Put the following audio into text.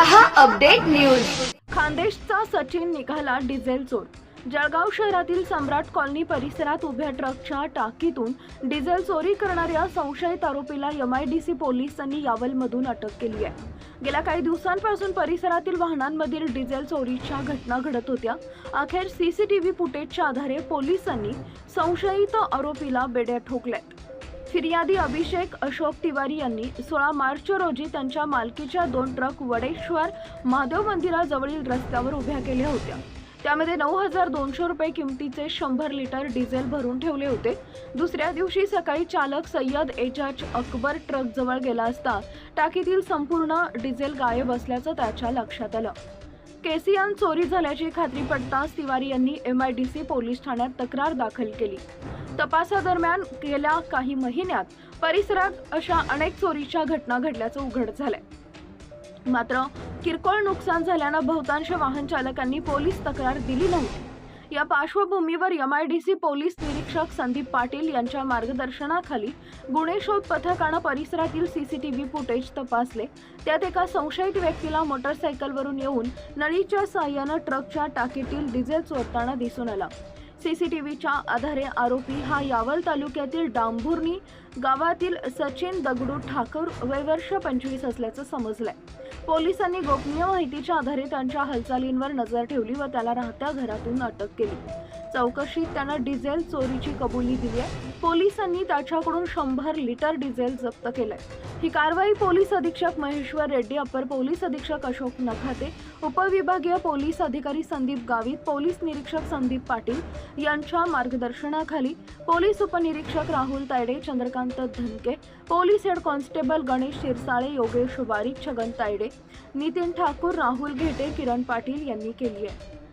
रहा update news. खानदेशचा Sachin निघाला diesel चोर. जळगाव शहरातील सम्राट कॉलनी परिसरात उभ्या ट्रकच्या टाकीतून डिझेल चोरी करणाऱ्या संशयित आरोपीला एम आय डी सी पोलिसांनी यावलमधून अटक केली आहे. गेल्या काही दिवसांपासून परिसरातील वाहनांमधील डिझेल चोरीच्या घटना घडत होत्या. अखेर सी सी टी व्ही फुटेजच्या आधारे पोलिसांनी संशयित आरोपीला बेड्या ठोकल्यात. फिर्यादी अभिषेक अशोक तिवारी यांनी सोळा मार्च रोजी त्यांच्या मालकीच्या दोन ट्रक वडेश्वर महादेव मंदिराजवळील रस्त्यावर उभ्या केल्या होत्या. त्यामध्ये नऊ हजार दोनशे रुपये किमतीचे शंभर लिटर डिझेल भरून ठेवले होते. दुसऱ्या दिवशी सकाळी चालक सय्यद एजाज अकबर ट्रकजवळ गेला असता टाकीतील संपूर्ण डिझेल गायब असल्याचं त्याच्या लक्षात आलं. केसियान चोरी झाल्याची खात्री पडताच तिवारी यांनी एमआयडीसी पोलीस ठाण्यात तक्रार दाखल केली. तपासादरम्यान गेल्या काही महिन्यात परिसरात अशा अनेक चोरीच्या घटना घडल्याचं उघड झालंय. मात्र किरकोळ नुकसान झाल्यानं बहुतांश वाहन चालकांनी पोलीस तक्रार दिली नव्हती या पार्श्वभूमीवर M I D C police निरीक्षक संदीप पाटील यांच्या मार्गदर्शनाखाली गुन्हे शोध पथकानं परिसरातील सीसीटीव्ही फुटेज तपासले. त्यात एका संशयित व्यक्तीला मोटरसायकलवरून येऊन नळीच्या साह्यानं ट्रकच्या टाकीतील डिझेल चोरताना दिसून आला. सीसीटीव्हीच्या आधारे आरोपी हा यावल तालुक्यातील डांभुर्णी गावातील सचिन दगडू ठाकूर वयवर्ष पंचवीस असल्याचं समजलंय. पोलिसांनी गोपनीय माहितीच्या आधारे त्यांच्या हालचालींवर नजर ठेवली व त्याला राहत्या घरातून अटक केली. चौकशीत त्यानं डिझेल चोरीची कबुली दिली आहे. पोलिसांनी त्याच्याकडून शंभर लिटर डिझेल जप्त केलंय. ही कारवाई पोलीस अधीक्षक महेश्वर रेड्डी अप्पर पोलीस अधीक्षक अशोक नखाते उपविभागीय पोलीस अधिकारी संदीप गावित पोलीस निरीक्षक संदीप पाटील यांच्या मार्गदर्शनाखाली पोलीस उपनिरीक्षक Rahul Tayade Chandrakant Dhanke police head constable Ganesh Shirsale Yogesh Barik Chhagan Tayade Nitin Thakur Rahul घेटे Kiran Patil यांनी केली आहे.